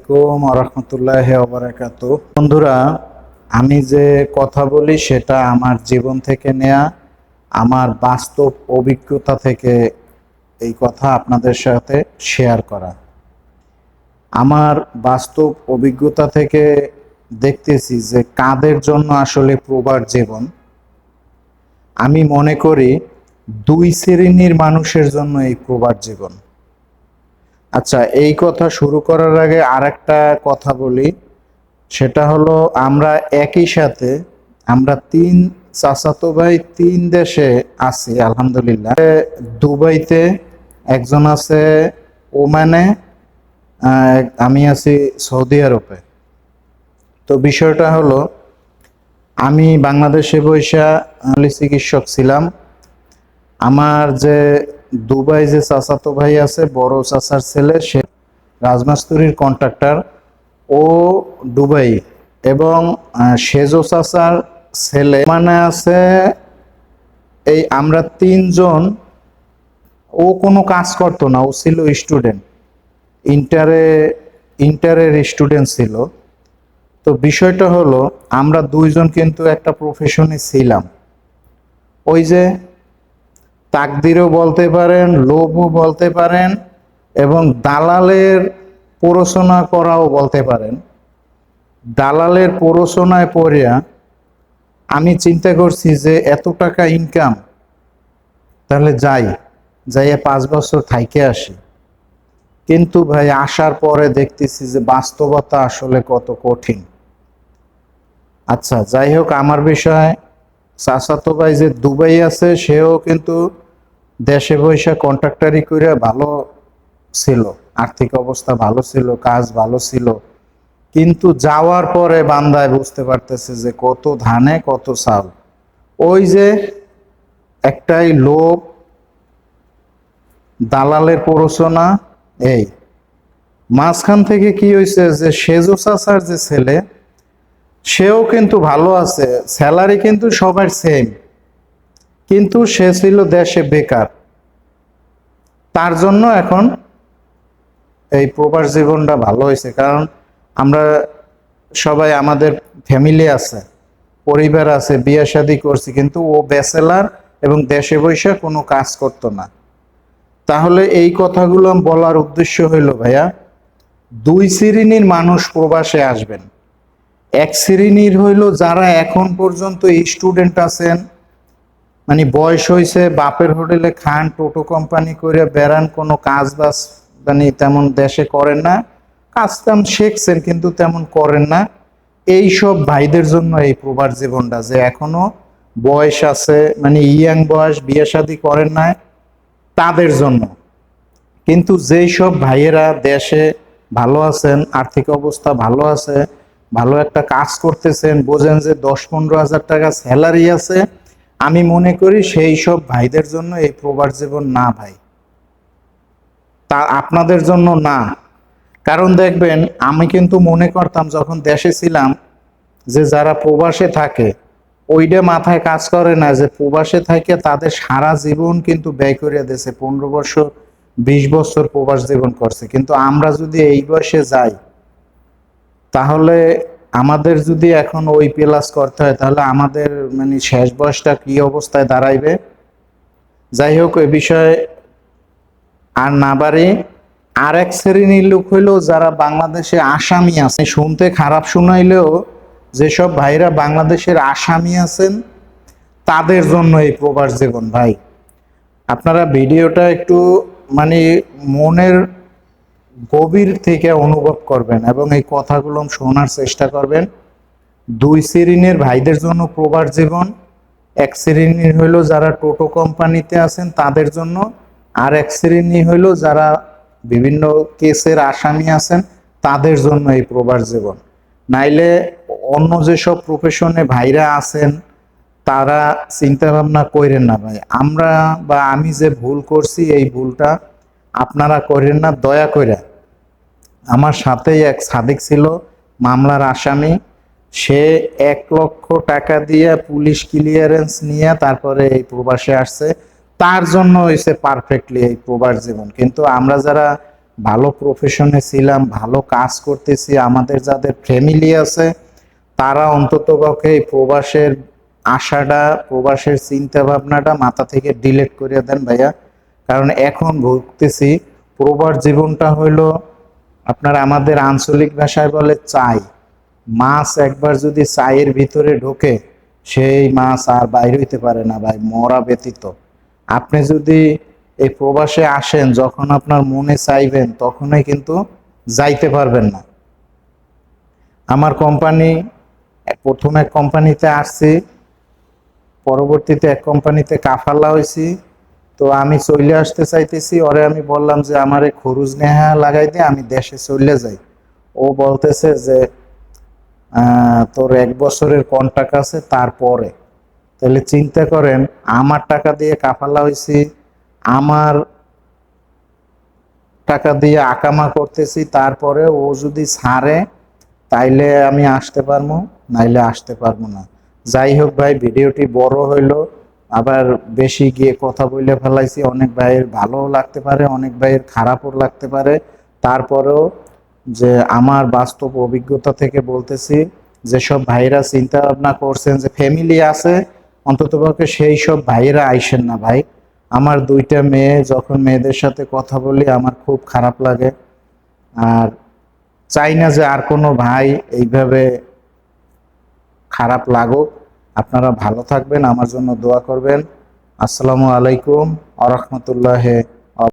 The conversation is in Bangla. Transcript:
আলাইকুম রহমতুল্লাহ ওবরাকাত বন্ধুরা, আমি যে কথা বলি সেটা আমার জীবন থেকে নেয়া, আমার বাস্তব অভিজ্ঞতা থেকে এই কথা আপনাদের সাথে শেয়ার করা। আমার বাস্তব অভিজ্ঞতা থেকে দেখতেছি যে কাদের জন্য আসলে প্রবার জীবন। আমি মনে করি দুই শ্রেণির মানুষের জন্য এই প্রবার জীবন। আচ্ছা এই কথা শুরু করার আগে আরেকটা কথা বলি। সেটা হলো, আমরা একই সাথে, আমরা তিন, চাচাতো ভাই তিন দেশে আছি, আলহামদুলিল্লাহ। দুবাইতে একজন আছে ওমানে আমি আছি সৌদি আরবে। তো বিষয়টা হলো, আমি বাংলাদেশে বৈশা চিকিৎসক ছিলাম। আমার যে দুবাই যে চাচাতো ভাই আছে, বড় চাচার ছেলে, সে রাজমাস্তুরির কন্ট্রাক্টর ও দুবাই এবং সেজো চাচার ছেলে। মানে আছে এই আমরা তিনজন, ও কোনো কাজ করতো না, ও ছিল স্টুডেন্ট ইন্টারে ইন্টারের স্টুডেন্ট ছিল। তো বিষয়টা হলো, আমরা দুইজন কিন্তু একটা প্রফেশনে ছিলাম। ওই যে তাকদিরও বলতে পারেন, লোভও বলতে পারেন এবং দালালের প্ররোচনা করাও বলতে পারেন। দালালের প্ররোচনায় পড়িয়া আমি চিন্তা করছি যে এত টাকা ইনকাম তাহলে যাই, যাইয়া পাঁচ বছর থাইকে আসি। কিন্তু ভাই, আসার পরে দেখতেছি যে বাস্তবতা আসলে কত কঠিন। আচ্ছা যাই হোক, আমার বিষয় চাচাতো ভাই যে দুবাই আছে, সেও কিন্তু দেশে বৈশা কন্ট্রাক্টারি করে ভালো ছিল। আর্থিক অবস্থা ভালো ছিল, কাজ ভালো ছিল। কিন্তু যাওয়ার পরে বান্দায় বুঝতে পারতেছে যে কত ধানে, কত চাল। ওই যে একটাই লোভ, দালালের প্ররোচনা, এই। মাঝখান থেকে কি হয়েছে যে সেজো চাচার যে ছেলে সেও কিন্তু ভালো আছে স্যালারি কিন্তু সবার সেম কিন্তু সে ছিল দেশে বেকার। তার জন্য এখন এই প্রবাস জীবনটা ভালো হয়েছে, কারণ আমরা সবাই আমাদের ফ্যামিলি আছে, পরিবার আছে, বিয়ে শাদি করছি, কিন্তু ও ব্যাচেলার এবং দেশে বৈশা কোনো কাজ করতো না। তাহলে এই কথাগুলো বলার উদ্দেশ্য হইল, ভাইয়া, দুই শ্রেণির মানুষ প্রবাসে আসবেন। এক শ্রেণির হইল যারা এখন পর্যন্ত স্টুডেন্ট আছেন মানে বয়স হয়েছে বাপের হোটেলে খান, টোটো কোম্পানি করে বেড়ান, কোনো কাজ বাজ মানে তেমন দেশে করেন না, কাজ তেমন শিখছেন কিন্তু তেমন করেন না। এই সব ভাইদের জন্য এই প্রবার জীবনটা, যে এখনও বয়স আছে মানে ইয়াং বয়স, বিয়ে শাদী করেন না, তাদের জন্য। কিন্তু যেই সব ভাইয়েরা দেশে ভালো আছেন, আর্থিক অবস্থা ভালো আছে ভালো একটা কাজ করতেছেন, বোঝেন যে দশ পনেরো হাজার টাকা স্যালারি আছে। আমি মনে করি সেই সব ভাইদের জন্য এই প্রবার জীবন না ভাই। তা আপনাদের জন্য না। কারণ দেখবেন, আমি কিন্তু মনে করতাম যখন দেশে ছিলাম যে যারা প্রবাসে থাকে ওইটা মাথায় কাজ করে না যে প্রবাসে থাকে তাদের সারা জীবন কিন্তু ব্যয় করিয়া দিয়েছে। পনেরো বছর, বিশ বছর প্রবাস জীবন করছে। কিন্তু আমরা যদি এই বয়সে যাই তাহলে আমাদের যদি এখন ওই প্লাস করতে হয়, তাহলে আমাদের মানে শেষ বয়সটা কি অবস্থায় দাঁড়াইবে? যাই হোক, এ বিষয়ে আর না বাড়ি। আর এক শ্রেণির লোক হইলেও যারা বাংলাদেশে আসামি আছে, শুনতে খারাপ শোনাইলেও যেসব ভাইরা বাংলাদেশের আসামি আছেন, তাদের জন্য এই প্রবাস জীবন ভাই। আপনারা ভিডিওটা একটু মানে মনের গভীর থেকে অনুভব করবেন এবং এই কথাগুলো শোনার চেষ্টা করবেন। দুই শ্রেণির ভাইদের জন্য প্রবার জীবন, এক শ্রেণির হইল যারা টোটো কোম্পানিতে আছেন তাদের জন্য, আর এক শ্রেণি হইল যারা বিভিন্ন কেসের আসামি আছেন তাদের জন্য এই প্রবার জীবন। নাইলে অন্য যেসব প্রফেশনে ভাইরা আছেন, তারা চিন্তা ভাবনা করেন না ভাই। আমরা বা আমি যে ভুল করছি, এই ভুলটা আপনারা করেন না, দয়া করে আমার সাথেই এক সাদিক ছিল, মামলার আসামি। সে এক লক্ষ টাকা দিয়ে পুলিশ ক্লিয়ারেন্স নিয়ে তারপরে এই প্রবাসে আসছে। তার জন্য হয়েছে পারফেক্টলি এই প্রবাস জীবন। কিন্তু আমরা যারা ভালো প্রফেশনে ছিলাম, ভালো কাজ করতেছি, আমাদের যাদের ফ্যামিলি আছে, তারা অন্তত পক্ষে এই প্রবাসের আশাটা, প্রবাসের চিন্তা ভাবনাটা মাথা থেকে ডিলিট করে দেন ভাইয়া। কারণ এখন ভুগতেছি, প্রবাস জীবনটা হইল আপনার আমাদের আঞ্চলিক ভাষায় বলে চাই। মাছ একবার যদি চায়ের ভিতরে ঢোকে, সেই মাছ আর বাইর হইতে পারে না ভাই, মরা ব্যতীত। আপনি যদি এই প্রবাসে আসেন, যখন আপনার মনে চাইবেন, তখনই কিন্তু যাইতে পারবেন না। আমার কোম্পানি, প্রথম এক কোম্পানিতে আসছি, পরবর্তীতে এক কোম্পানিতে কাফাল্লা হয়েছি তো আমি চলে আসতে চাইতেছি, ওরে আমি বললাম যে আমারে খরুজ নেহা লাগাই দিয়ে আমি দেশে চলে যাই। ও বলতেছে যে তোর এক বছরের কন্ট্রাক্ট আছে তারপরে। তাহলে চিন্তা করেন, আমার টাকা দিয়ে কাফালা হয়েছি আমার টাকা দিয়ে আকামা করতেছি, তারপরে ও যদি ছাড়ে, তাইলে আমি আসতে পারব, নাইলে আসতে পারব না। যাই হোক ভাই, ভিডিওটি বড় হইল। আবার বেশি গিয়ে কথা বলে ফেলাইছি। অনেক ভাইয়ের ভালোও লাগতে পারে, অনেক ভাইয়ের খারাপও লাগতে পারে। তারপরেও যে আমার বাস্তব অভিজ্ঞতা থেকে বলতেছি যেসব ভাইরা চিন্তা ভাবনা করছেন যে ফ্যামিলি আছে অন্ততপক্ষে সেই সব ভাইয়েরা আইসেন না ভাই। আমার দুইটা মেয়ে, যখন মেয়েদের সাথে কথা বলি, আমার খুব খারাপ লাগে। আর চাই না যে আর কোনো ভাই এইভাবে খারাপ লাগুক। আপনারা ভালো থাকবেন আমার জন্য দোয়া করবেন। আসসালামু আলাইকুম আ রহমতুল্লাহ